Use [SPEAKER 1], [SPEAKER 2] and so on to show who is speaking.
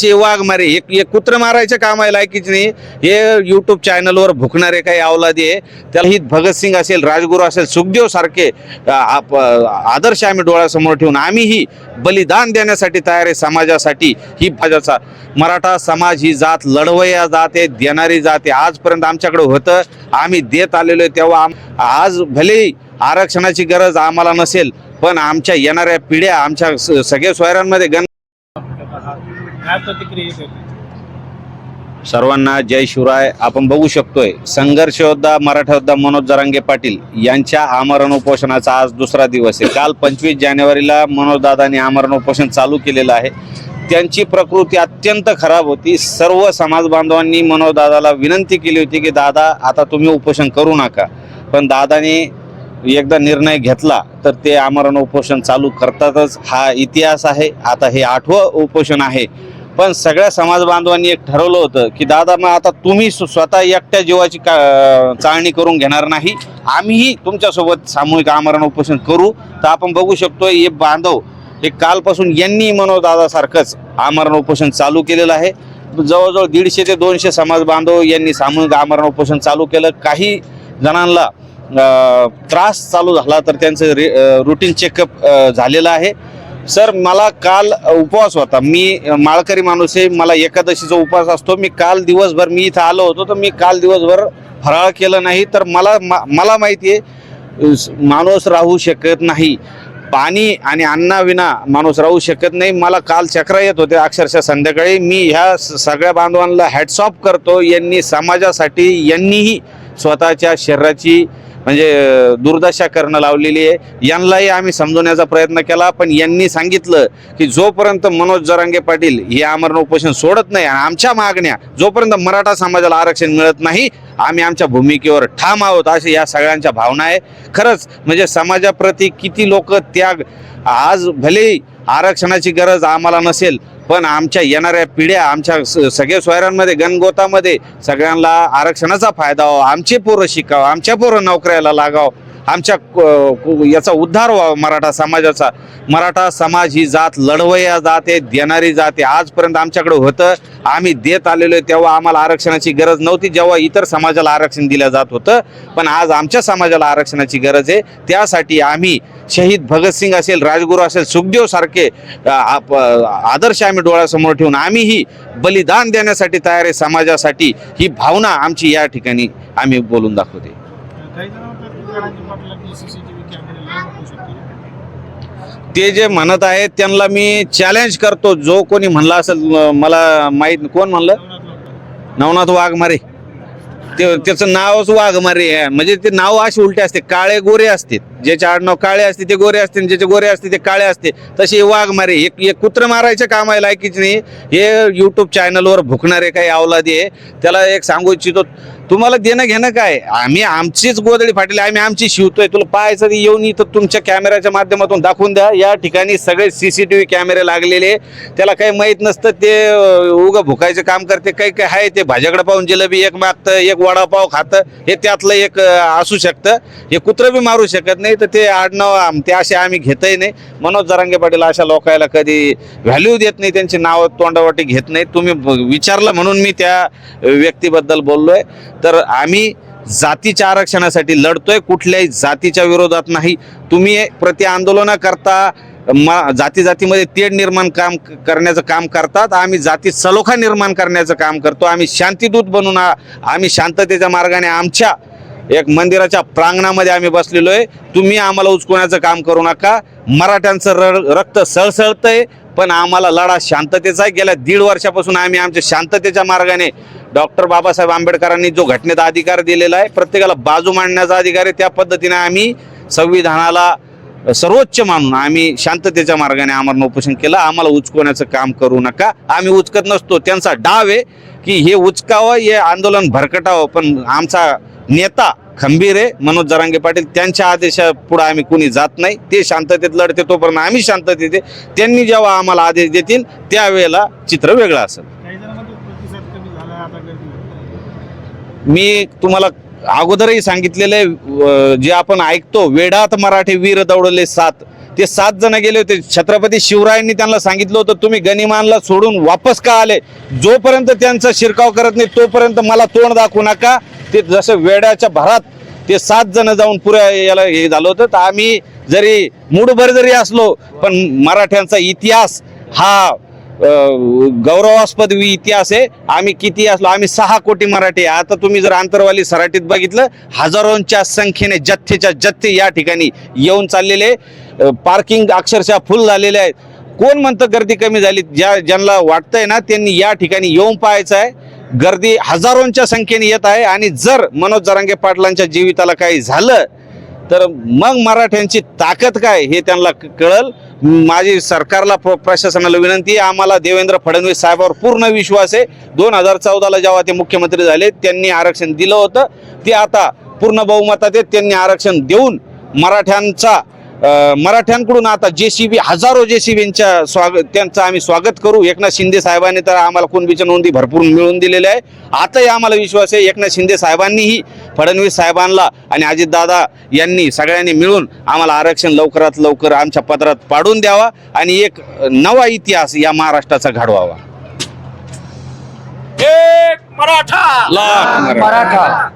[SPEAKER 1] चे वाघ मारे. एक एक कुत्र मारायच्या काम आहे लायकीच नाही हे युट्यूब चॅनलवर भुकणारे काही अवलादी आहे. त्याला ही भगतसिंग असेल राजगुरू असेल सुखदेव सारखे आप- आदर्श आम्ही डोळ्यासमोर ठेवून आम्हीही बलिदान देण्यासाठी तयार आहे समाजासाठी. ही भाजाचा मराठा समाज ही जात लढवया जात आहे देणारी जात. आहे आजपर्यंत आमच्याकडे होतं आम्ही देत आलेलो आहे तेव्हा आम- आज भलेही आरक्षणाची गरज आम्हाला नसेल पण आमच्या येणाऱ्या पिढ्या आमच्या सगळ्या सोयऱ्यांमध्ये गण
[SPEAKER 2] काय प्रतिक्रिया येत?
[SPEAKER 1] सर्वांना जय शिवराय. आपण बघू शकतोय संघर्षयोद्धा मराठा मनोज जरांगे पाटील यांच्या आमरण उपोषणाचा आज दुसरा दिवस आहे. काल पंचवीस जानेवारीला मनोज दादांनी आमरण उपोषण चालू केलेलं आहे. त्यांची प्रकृती अत्यंत खराब होती. सर्व समाज बांधवांनी मनोज दादाला विनंती केली होती की दादा आता तुम्ही उपोषण करू नका. पण दादाने एकदा निर्णय घेतला तर ते आमरण उपोषण चालू करतातच. हा इतिहास आहे. आता हे आठवं उपोषण आहे. पण सगळ्या समाज बांधवांनी एक ठरवलं होतं की दादा मग आता तुम्ही स्वतः एकट्या जीवाची का चाळणी करून घेणार नाही. आम्हीही तुमच्यासोबत सामूहिक आमरण उपोषण करू. तर आपण बघू शकतो हे बांधव हे कालपासून यांनी मनोदादासारखंच आमरण उपोषण चालू केलेलं आहे. जवळजवळ दीडशे ते दोनशे समाज बांधव यांनी सामूहिक आमरण उपोषण चालू केलं. काही जणांना त्रास चालू झाला तर त्यांचं रे रुटीन चेकअप झालेलं आहे. सर मला काल उपवास होता. मी माळकरी माणूस आहे. मला एकादशीचा उपवास असतो. मी काल दिवसभर मी इथं आलो होतो तर मी काल दिवसभर फराळ केलं नाही. तर मला मा- मला माहिती आहे माणूस राहू शकत नाही. पाणी आणि अन्नाविना माणूस राहू शकत नाही. मला काल चक्र येत होते अक्षरशः संध्याकाळी. मी ह्या सगळ्या बांधवांना हॅट्सऑफ करतो. यांनी समाजासाठी यांनीही स्वतःच्या शरीराची म्हणजे दुर्दशा करणं लावलेली आहे. यांनाही आम्ही समजवण्याचा प्रयत्न केला पण यांनी सांगितलं की जोपर्यंत मनोज जरांगे पाटील हे आमरण उपोषण सोडत नाही आणि आमच्या मागण्या जोपर्यंत मराठा समाजाला आरक्षण मिळत नाही आम्ही आमच्या भूमिकेवर ठाम आहोत अशी या सगळ्यांच्या भावना आहे. खरंच म्हणजे समाजाप्रती किती लोक त्याग आज भले आरक्षणाची गरज आम्हाला नसेल पण आमच्या येणाऱ्या पिढ्या आमच्या स- सगळ्या सोयऱ्यांमध्ये गणगोतामध्ये सगळ्यांना आरक्षणाचा फायदा व्हावा. आमचे पोरं शिकावं आमच्या पोरं नोकऱ्याला लागावं. आमच्या याचा उद्धार व्हावा मराठा समाजाचा. मराठा समाज ही जात लढवया जात आहे देणारी जात. आहे आजपर्यंत आमच्याकडे होतं. आम्ही देत आलेलो आहे तेव्हा आम्हाला आरक्षणाची गरज नव्हती. जेव्हा इतर समाजाला आरक्षण दिलं जात होतं पण आज आमच्या समाजाला आरक्षणाची गरज आहे. त्यासाठी आम्ही शहीद भगतसिंग असेल राजगुरू असेल सुखदेव सारखे आप- आदर्श आम्ही डोळ्यासमोर ठेवून आम्हीही बलिदान देण्यासाठी तयार आहे समाजासाठी. ही भावना आमची या ठिकाणी आम्ही बोलून दाखवते. ते जे म्हणत आहेत त्यांना मी चॅलेंज करतो. जो कोणी म्हणला असेल मला माहीत कोण म्हणलं? नवनाथ वाघमारे. ते त्याचं नावच वाघमारे आहे. म्हणजे ते नाव असे उलटे असते. काळे गोरे असते. ज्याचे आडनाव काळे असते ते गोरे असते ज्याचे गोरे असते ते काळे असते. तसे वाघमारे एक हे कुत्र मारायच्या कामाला आहे की नाही हे यूट्यूब चॅनलवर भुकणारे काही अवलादी आहे. त्याला एक सांगू इच्छितो तुम्हाला देणं घेणं काय? आम्ही आमचीच गोदडी फाटली आम्ही आमची शिवतोय. तुला पाहायचं येऊन इथं तुमच्या कॅमेऱ्याच्या माध्यमातून दाखवून द्या. या ठिकाणी सगळे सीसीटीव्ही कॅमेरे लागलेले त्याला काही माहीत नसतं ते उगा भुकायचं काम करते. काही काही आहे ते भाज्याकडे पाहून जिलेबी एक मागतं एक वडापाव खातं. हे त्यातलं एक असू शकतं. हे कुत्रं बी मारू शकत नाही तर ते आडनाव आम- ते असे आम्ही घेतही नाही. मनोज जरांगे पाटील अशा लोकायला कधी व्हॅल्यू देत नाही त्यांची नावं तोंडावाटी घेत नाही. तुम्ही विचारलं म्हणून मी त्या व्यक्तीबद्दल बोललोय. तर आम्ही जातीच्या आरक्षणासाठी लढतोय कुठल्याही जातीच्या विरोधात नाही. तुम्ही प्रति आंदोलन करता म जाती जातीमध्ये तेढ निर्माण काम करण्याचं काम करतात आम्ही जाती सलोखा निर्माण करण्याचं काम करतो आम्ही शांतिदूत बनून आम्ही शांततेच्या मार्गाने आमच्या एक मंदिराच्या प्रांगणामध्ये आम्ही बसलेलो आहे. तुम्ही आम्हाला उचकवण्याचं काम करू नका. मराठ्यांचं र रक्त सळसळतंय पण आम्हाला लढा शांततेचा आहे. गेल्या दीड वर्षापासून आम्ही आमच्या शांततेच्या मार्गाने डॉक्टर बाबासाहेब आंबेडकरांनी जो घटनेचा अधिकार दिलेला आहे प्रत्येकाला बाजू मांडण्याचा अधिकार आहे त्या पद्धतीने आम्ही संविधानाला सर्वोच्च मानून आम्ही शांततेच्या मार्गाने आमरण उपोषण केलं. आम्हाला उचकवण्याचं काम करू नका. आम्ही उचकत नसतो. त्यांचा डाव आहे की हे उचकावं हे आंदोलन भरकटावं पण आमचा नेता खंबीर आहे. मनोज जरांगे पाटील त्यांच्या आदेशा पुढे आम्ही कुणी जात नाही. ते शांततेत लढते तोपर्यंत आम्ही शांततेत त्यांनी जेव्हा आम्हाला आदेश देतील त्यावेळेला चित्र वेगळं असेल
[SPEAKER 2] काही जण म्हणतात प्रतिसाद कमी झाला आता गर्दी होत नाही.
[SPEAKER 1] मी तुम्हाला अगोदरही सांगितलेले जे आपण ऐकतो वेढात मराठी वीर दौडले सात. ते सात जण गेले होते. छत्रपती शिवरायांनी त्यांना सांगितलं होतं तुम्ही गनिमानला सोडून वापस का आले? जोपर्यंत त्यांचा शिरकाव करत नाही तोपर्यंत मला तोंड दाखवू नका. ते जसं वेड्याच्या भरात ते सात जण जाऊन पुऱ्या याला हे झालं होतं. तर आम्ही जरी मूडभर जरी असलो पण मराठ्यांचा इतिहास हा गौरवास्पद इतिहास आहे. आम्ही किती असलो आम्ही सहा कोटी मराठी आता तुम्ही जर आंतरवाली सराटीत बघितलं हजारोंच्या संख्येने जथ्थेच्या जथ्थे या ठिकाणी येऊन चाललेले पार्किंग अक्षरशः फुल झालेले आहेत. कोण म्हणतं गर्दी कमी झाली? ज्या ज्यांना वाटतंय ना त्यांनी या ठिकाणी येऊन पाहायचं आहे. गर्दी हजारोंच्या संख्येने येत आहे. आणि जर मनोज जरांगे पाटलांच्या जीविताला काही झालं तर मग मराठ्यांची ताकद काय हे त्यांना कळलं कळल. माझी सरकारला प्र- प्रशासनाला विनंती आहे. आम्हाला देवेंद्र फडणवीस साहेबावर पूर्ण विश्वास आहे. दोन हजार चौदाला जेव्हा ते मुख्यमंत्री झाले त्यांनी आरक्षण दिलं होतं. ते आता पूर्ण बहुमतात आहेत. त्यांनी आरक्षण देऊन मराठ्यांचा मराठ्यांकडून आता जे सी बी हजारो जे सी बींच्या स्वागत त्यांचं आम्ही स्वागत करू. एकनाथ शिंदे साहेबांनी तर आम्हाला कुणबीच्या नोंदी भरपूर मिळवून दिलेल्या आहे. आताही आम्हाला विश्वास आहे. एकनाथ शिंदे साहेबांनीही फडणवीस साहेबांना आणि अजितदादा यांनी सगळ्यांनी मिळून आम्हाला आरक्षण लवकरात लवकर आमच्या पदरात पाडून द्यावा आणि एक नवा इतिहास या महाराष्ट्राचा घडवावा.
[SPEAKER 3] एक
[SPEAKER 1] मराठा.
[SPEAKER 3] मराठा.